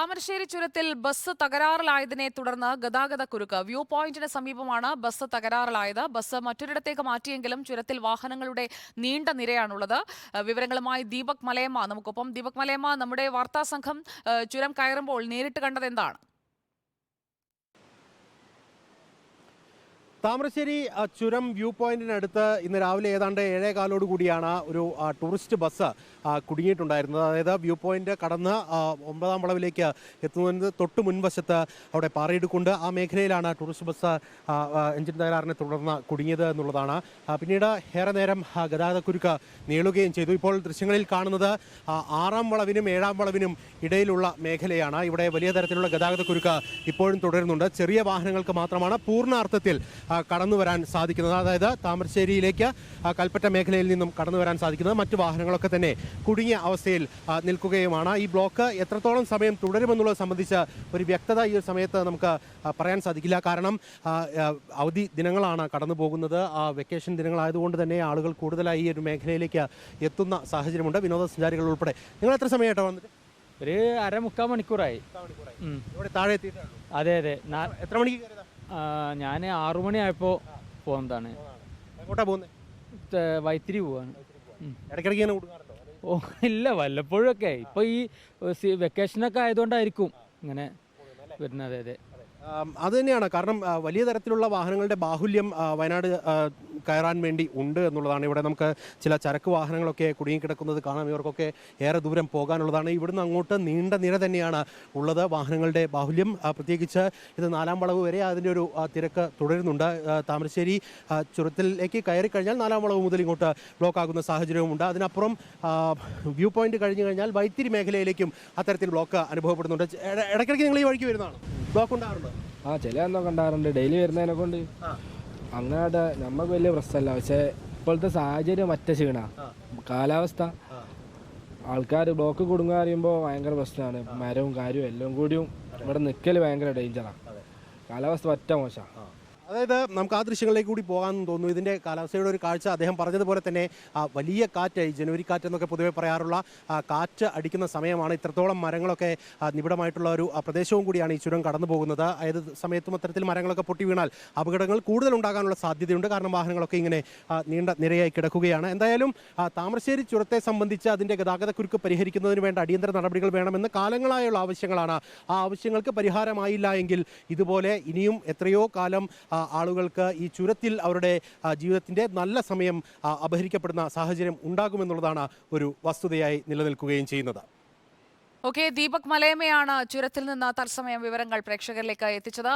താമരശ്ശേരി ചുരത്തിൽ ബസ് തകരാറിലായതിനെ തുടർന്ന് ഗതാഗത കുരുക്ക്. വ്യൂ പോയിന്റിന് സമീപമാണ് ബസ് തകരാറിലായത്. ബസ് മറ്റൊരിടത്തേക്ക് മാറ്റിയെങ്കിലും ചുരത്തിൽ വാഹനങ്ങളുടെ നീണ്ട നിരയാണുള്ളത്. വിവരങ്ങളുമായി ദീപക് മലയമ്മ. നമുക്കൊപ്പം ദീപക് മലയമ്മ നമ്മുടെ വാർത്താ സംഘം ചുരം കയറുമ്പോൾ നേരിട്ട് കണ്ടത് എന്താണ്? താമരശ്ശേരി ചുരം വ്യൂ പോയിന്റിനടുത്ത് ഇന്ന് രാവിലെ ഏതാണ്ട് ഏഴേ കാലോട് കൂടിയാണ് ഒരു ടൂറിസ്റ്റ് ബസ് കുടുങ്ങിയിട്ടുണ്ടായിരുന്നത്. അതായത് വ്യൂ പോയിന്റ് കടന്ന് ഒമ്പതാം വളവിലേക്ക് എത്തുന്നതിന് തൊട്ട് മുൻവശത്ത് അവിടെ പാറയിടുകൊണ്ട് ആ മേഖലയിലാണ് ടൂറിസ്റ്റ് ബസ് എഞ്ചിൻ തകരാറിനെ തുടർന്ന് കുടുങ്ങിയത് എന്നുള്ളതാണ്. പിന്നീട് ഏറെ നേരം ഗതാഗതക്കുരുക്ക് നീളുകയും ചെയ്തു. ഇപ്പോൾ ദൃശ്യങ്ങളിൽ കാണുന്നത് ആറാം വളവിനും ഏഴാം വളവിനും ഇടയിലുള്ള മേഖലയാണ്. ഇവിടെ വലിയ തരത്തിലുള്ള ഗതാഗതക്കുരുക്ക് ഇപ്പോഴും തുടരുന്നുണ്ട്. ചെറിയ വാഹനങ്ങൾക്ക് മാത്രമാണ് പൂർണാർത്ഥത്തിൽ ആ, കടന്നു വരാൻ സാധിക്കുന്നത്. അതായത് താമരശ്ശേരിയിലേക്ക് കൽപ്പറ്റ മേഖലയിൽ നിന്നും കടന്നു വരാൻ സാധിക്കുന്നത്. മറ്റു വാഹനങ്ങളൊക്കെ തന്നെ കുടുങ്ങിയ അവസ്ഥയിൽ നിൽക്കുകയുമാണ്. ഈ ബ്ലോക്ക് എത്രത്തോളം സമയം തുടരുമെന്നുള്ളത് സംബന്ധിച്ച് ഒരു വ്യക്തത ഈ ഒരു സമയത്ത് നമുക്ക് പറയാൻ സാധിക്കില്ല. കാരണം അവധി ദിനങ്ങളാണ് കടന്നു പോകുന്നത്. ആ വെക്കേഷൻ ദിനങ്ങളായതുകൊണ്ട് തന്നെ ആളുകൾ കൂടുതലായി ഈ ഒരു മേഖലയിലേക്ക് എത്തുന്ന സാഹചര്യമുണ്ട്. വിനോദസഞ്ചാരികൾ ഉൾപ്പെടെ. നിങ്ങൾ എത്ര സമയമായിട്ടാണ് വന്നിട്ട്? ഒരു അര മുക്കാൽ മണിക്കൂറായി. ഇവിടെ താഴെ എത്തിയിട്ടാണ് അതെ അതെ. എത്ര മണിക്ക് കയറിയതാ? ഞാൻ ആറു മണിയായപ്പോൾ പോകുന്നതാണ് എങ്ങോട്ടാ പോകുന്നത് ത- വൈത്തിരി പോവാണ്. ഇടയ്ക്കിടയ്ക്ക് ഓ ഇല്ല വല്ലപ്പോഴൊക്കെ. ഇപ്പോൾ ഈ വെക്കേഷൻ വെക്കേഷനൊക്കെ ആയതുകൊണ്ടായിരിക്കും ഇങ്ങനെ വരുന്നത്. അതെ അതെ. അത്. തന്നെയാണ്. കാരണം വലിയ തരത്തിലുള്ള വാഹനങ്ങളുടെ ബാഹുല്യം വയനാട് കയറാൻ വേണ്ടി ഉണ്ട് എന്നുള്ളതാണ്. ഇവിടെ നമുക്ക് ചില ചരക്ക് വാഹനങ്ങളൊക്കെ കുടുങ്ങിക്കിടക്കുന്നത് കാണാം. ഇവർക്കൊക്കെ ഏറെ ദൂരം പോകാനുള്ളതാണ്. ഇവിടുന്ന് അങ്ങോട്ട് നീണ്ട നിര തന്നെയാണ് ഉള്ളത്. വാഹനങ്ങളുടെ ബാഹുല്യം പ്രത്യേകിച്ച് ഇത് നാലാം വളവ് വരെ അതിന്റെ ഒരു തിരക്ക് തുടരുന്നുണ്ട്. താമരശ്ശേരി ചുരത്തിലേക്ക് കയറി കഴിഞ്ഞാൽ നാലാം വളവ് മുതൽ ഇങ്ങോട്ട് ബ്ലോക്ക് ആകുന്ന സാഹചര്യവുമുണ്ട് അതിനപ്പുറം വ്യൂ പോയിന്റ് കഴിഞ്ഞു കഴിഞ്ഞാൽ വൈത്തിരി മേഖലയിലേക്കും അത്തരത്തിൽ ബ്ലോക്ക് അനുഭവപ്പെടുന്നുണ്ട്. ഇട- ഇടയ്ക്കിടയ്ക്ക് നിങ്ങൾ ഈ വഴിക്ക് വരുന്നതാണ്? ബ്ലോക്ക് ഉണ്ടാകാറുണ്ട് ആ ചില എന്തോ കണ്ടാറുണ്ട്. ഡെയിലി വരുന്നതിനെ കൊണ്ട്. അങ്ങോട്ട് നമുക്ക് വലിയ പ്രശ്നമല്ല പക്ഷേ ഇപ്പോഴത്തെ സാഹചര്യം മറ്റേ ക്ഷീണ. കാലാവസ്ഥ. ആൾക്കാർ ബ്ലോക്ക് കുടുങ്ങുക അറിയുമ്പോൾ ഭയങ്കര പ്രശ്നമാണ്. മരവും കാര്യവും എല്ലാം കൂടിയും ഇവിടെ നിൽക്കൽ ഭയങ്കര ഡേഞ്ചറാണ് കാലാവസ്ഥ പറ്റ മോശം. അതായത് നമുക്ക് ആ ദൃശ്യങ്ങളിലേക്ക് കൂടി പോകാമെന്ന് തോന്നുന്നു. ഇതിന്റെ കാലാവസ്ഥയുടെ ഒരു കാഴ്ച അദ്ദേഹം പറഞ്ഞതുപോലെ തന്നെ വലിയ കാറ്റ് ജനുവരി കാറ്റ് എന്നൊക്കെ പൊതുവെ പറയാറുള്ള കാറ്റ് അടിക്കുന്ന സമയമാണ്. ഇത്രത്തോളം മരങ്ങളൊക്കെ നിബിഡമായിട്ടുള്ള ഒരു പ്രദേശവും കൂടിയാണ് ഈ ചുരം കടന്നു പോകുന്നത്. ഏത് സമയത്തും അത്തരത്തിൽ മരങ്ങളൊക്കെ പൊട്ടി വീണാൽ അപകടങ്ങൾ കൂടുതൽ ഉണ്ടാകാനുള്ള സാധ്യതയുണ്ട്. കാരണം വാഹനങ്ങളൊക്കെ ഇങ്ങനെ നീണ്ട നിരയായി കിടക്കുകയാണ്. എന്തായാലും താമരശ്ശേരി ചുരത്തെ സംബന്ധിച്ച് അതിന്റെ ഗതാഗതക്കുരുക്ക് പരിഹരിക്കുന്നതിന് വേണ്ട അടിയന്തര നടപടികൾ വേണമെന്ന് കാലങ്ങളായുള്ള ആവശ്യങ്ങളാണ്. ആ ആവശ്യങ്ങൾക്ക് പരിഹാരമായില്ല എങ്കിൽ ഇതുപോലെ ഇനിയും എത്രയോ കാലം ആളുകൾക്ക് ഈ ചുരത്തിൽ അവരുടെ ജീവിതത്തിന്റെ നല്ല സമയം അപഹരിക്കപ്പെടുന്ന സാഹചര്യം ഉണ്ടാകുമെന്നുള്ളതാണ് ഒരു വസ്തുതയായി നിലനിൽക്കുകയും ചെയ്യുന്നത്. ഓക്കെ ദീപക് മലയമ്മയാണ് ചുരത്തിൽ നിന്ന് തത്സമയം വിവരങ്ങൾ പ്രേക്ഷകരിലേക്ക് എത്തിച്ചത്.